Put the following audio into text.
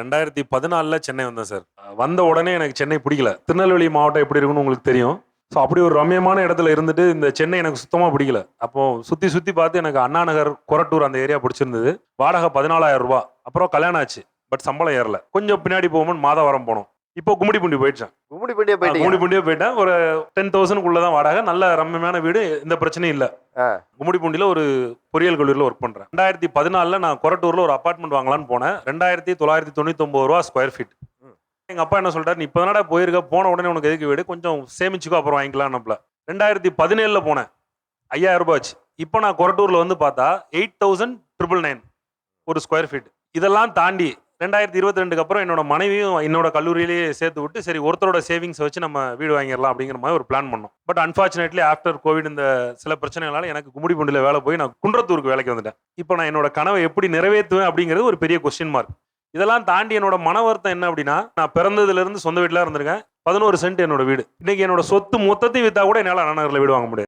ரெண்டாயிரத்தி பதினாலில் சென்னை வந்தேன் சார். வந்த உடனே எனக்கு சென்னை பிடிக்கல. திருநெல்வேலி மாவட்டம் எப்படி இருக்குன்னு உங்களுக்கு தெரியும். ஸோ அப்படி ஒரு ரம்யமான இடத்துல இருந்துட்டு இந்த சென்னை எனக்கு சுத்தமாக பிடிக்கல. அப்போ சுற்றி சுற்றி பார்த்து எனக்கு அண்ணா நகர் கொரட்டூர் அந்த ஏரியா பிடிச்சிருந்தது. வாடகை பதினாலாயிரம் ரூபா அப்புறம் கல்யாணம் ஆச்சு. பட் சம்பளம் ஏறல. கொஞ்சம் பின்னாடி போகும்போது மாதவரம் போனோம். இப்போ கும்மிடிப்பூண்டி போயிடுச்சேன். கும்மிடி பண்ணியே போயிட்டீங்க. கும்மிடிப்பூண்டியே போயிட்டேன். ஒரு டென் தௌசண்ட்குள்ள தான் வாடகை. நல்ல ரம்யமான வீடு எந்த பிரச்சனையும் இல்லை. கும்மிடிப்பூண்டியில் ஒரு பொறியியல் கல்லூரியில் ஒர்க் பண்ணுறேன் ரெண்டாயிரத்தி பதினாலில் நான் கொரட்டூரில் ஒரு அப்பார்ட்மெண்ட் வாங்கலாம்னு போனேன். ரெண்டாயிரத்தி தொள்ளாயிரத்தி தொண்ணூத்தொம்பது ரூபா ஸ்கொயர் ஃபீட் எங்கள் அப்பா என்ன சொல்லிட்டாரு நீ இப்போ தானடா போயிருக்க? போன உடனே உனக்கு எதுக்கு வீடு? கொஞ்சம் சேமிச்சுக்கோ அப்புறம் வாங்கிக்கலாம்னப்பல. ரெண்டாயிரத்தி பதினேழில் போனேன். ஐயாயிரம் ரூபாய் ஆச்சு. இப்போ நான் கொரட்டூரில் வந்து பார்த்தா எயிட் தௌசண்ட் ட்ரிபிள் நைன் ஒரு ஸ்கொயர் ஃபீட் இதெல்லாம் தாண்டி ரெண்டாயிரத்தி இருபத்தி ரெண்டுக்கு அப்புறம் என்னோட மனைவியும் என்னோட கல்லூரியிலேயே சேர்த்து விட்டு சரி ஒருத்தரோட சேவிங்ஸ் வச்சு நம்ம வீடு வாங்கிடலாம் அப்படிங்கிற மாதிரி ஒரு பிளான் பண்ணோம். பட் அன்ஃபார்ச்சுனேட்லி ஆஃப்டர் கோவிட் இந்த சில பிரச்சனைகளால எனக்கு கும்மிடிப்பூண்டியில் வேலை போய் நான் குன்றத்தூருக்கு வேலைக்கு வந்துட்டேன். இப்போ நான் என்னோட கனவை எப்படி நிறைவேற்றுவேன் அப்படிங்கிறது ஒரு பெரிய கொஸ்டின் மார்க் இதெல்லாம் தாண்டி என்னோட மன வருத்தம் என்ன அப்படின்னா நான் பிறந்ததுல இருந்து சொந்த வீட்டில் இருந்திருக்கேன். பதினோரு சென்ட் என்னோட வீடு. இன்னைக்கு என்னோட சொத்து மொத்தத்தையும் வித்தா கூட என்னால் அண்ணா வீடு வாங்க முடியாது.